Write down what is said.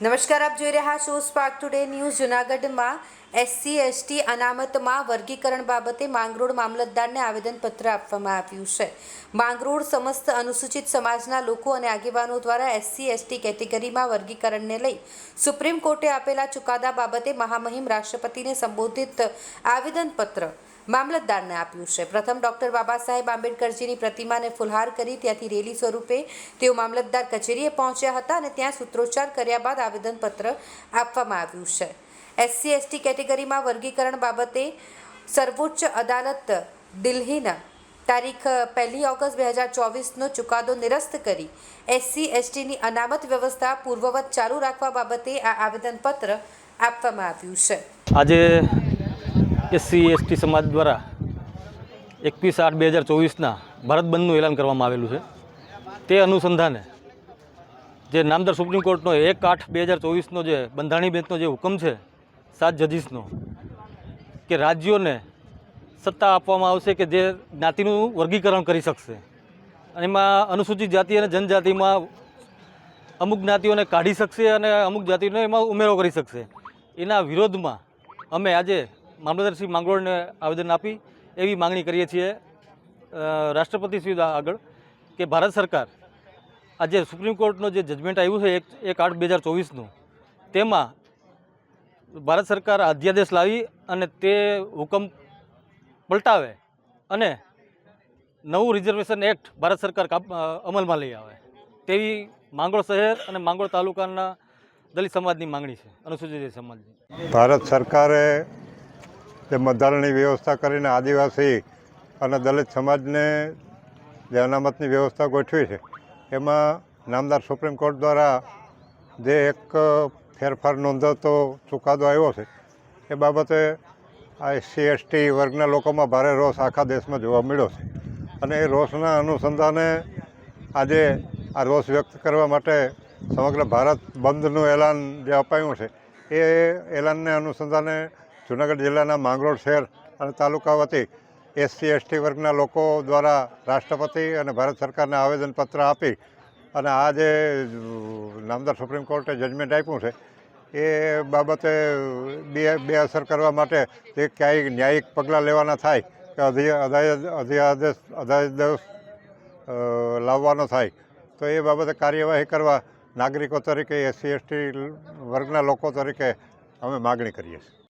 નમસ્કાર, આપ જોઈ રહ્યા છો સ્પાર્ક ટુડે ન્યૂઝ જૂનાગઢમાં એસસી, એસટી અનામતમાં વર્ગીકરણ બાબતે માંગરોળ મામલતદારને આવેદનપત્ર આપવામાં આવ્યું છે. માંગરોળ સમસ્ત અનુસૂચિત સમાજના લોકો અને આગેવાનો દ્વારા એસસી, એસટી કેટેગરીમાં વર્ગીકરણને લઈ સુપ્રીમ કોર્ટે આપેલા ચુકાદા બાબતે મહામહિમ રાષ્ટ્રપતિને સંબોધિત આવેદનપત્ર મામલતદારને આપ્યું છે. પ્રથમ ડોક્ટર બાબા સાહેબ આંબેડકરજીની પ્રતિમાને ફુલહાર કરી ત્યાંથી રેલી સ્વરૂપે તેઓ મામલતદાર કચેરીએ પહોંચ્યા હતા અને ત્યાં સૂત્રોચ્ચાર કર્યા બાદ આવેદનપત્ર આપવામાં આવ્યું છે. એસસી, એસટી કેટેગરીમાં વર્ગીકરણ બાબતે સર્વોચ્ચ અદાલત દિલ્હીના તારીખ પહેલી ઓગસ્ટ બે હજાર ચોવીસનો ચુકાદો નિરસ્ત કરી. એસસી, એસટીની અનામત વ્યવસ્થા પૂર્વવત ચાલુ રાખવા બાબતે આ આવેદનપત્ર આપવામાં આવ્યું છે. આજે એસસી એસટી સમાજ દ્વારા એકવીસ આઠ બે હજાર ચોવીસના ભારત બંધનું એલાન કરવામાં આવેલું છે. તે અનુસંધાને જે નામદાર સુપ્રીમ કોર્ટનો એક આઠ બે હજાર ચોવીસનો જે બંધારણી બેંચનો જે હુકમ છે, સાત જજીસનો, કે રાજ્યોને સત્તા આપવામાં આવશે કે જે જ્ઞાતિનું વર્ગીકરણ કરી શકશે. અને એમાં અનુસૂચિત જાતિ અને જનજાતિમાં અમુક જ્ઞાતિઓને કાઢી શકશે અને અમુક જાતિઓને એમાં ઉમેરો કરી શકશે. એના વિરોધમાં અમે આજે મામલતદાર શ્રી માંગરોળને આવેદન આપી એવી માંગણી કરીએ છીએ રાષ્ટ્રપતિ શ્રી આગળ કે ભારત સરકાર આજે સુપ્રીમ કોર્ટનો જે જજમેન્ટ આવ્યું છે એક એક આઠ બે હજાર ચોવીસનું, તેમાં ભારત સરકાર અધ્યાદેશ લાવી અને તે હુકમ પલટાવે અને નવું રિઝર્વેશન એક્ટ ભારત સરકાર અમલમાં લઈ આવે. તેવી માંગરોળ શહેર અને માંગરોળ તાલુકાના દલિત સમાજની માંગણી છે, અનુસૂચિત સમાજની. ભારત સરકારે જે બંધારણની વ્યવસ્થા કરીને આદિવાસી અને દલિત સમાજને જે અનામતની વ્યવસ્થા ગોઠવી છે, એમાં નામદાર સુપ્રીમ કોર્ટ દ્વારા જે એક ફેરફાર નોંધાતો ચુકાદો આવ્યો છે, એ બાબતે આ એસસી, એસટી વર્ગના લોકોમાં ભારે રોષ આખા દેશમાં જોવા મળ્યો છે. અને એ રોષના અનુસંધાને આજે આ રોષ વ્યક્ત કરવા માટે સમગ્ર ભારત બંધનું એલાન જે અપાયું છે, એ એલાનને અનુસંધાને જૂનાગઢ જિલ્લાના માંગરોળ શહેર અને તાલુકા વતી એસસી, એસટી વર્ગના લોકો દ્વારા રાષ્ટ્રપતિ અને ભારત સરકારને આવેદનપત્ર આપી અને આ જે નામદાર સુપ્રીમ કોર્ટે જજમેન્ટ આપ્યું છે, એ બાબતે બે બે અસર કરવા માટે જે ક્યાંય ન્યાયિક પગલાં લેવાના થાય કે અધ્યાદેશ અધ્યાદેશ લાવવાનો થાય, તો એ બાબતે કાર્યવાહી કરવા નાગરિકો તરીકે, એસસી, એસટી વર્ગના લોકો તરીકે અમે માગણી કરીએ છીએ.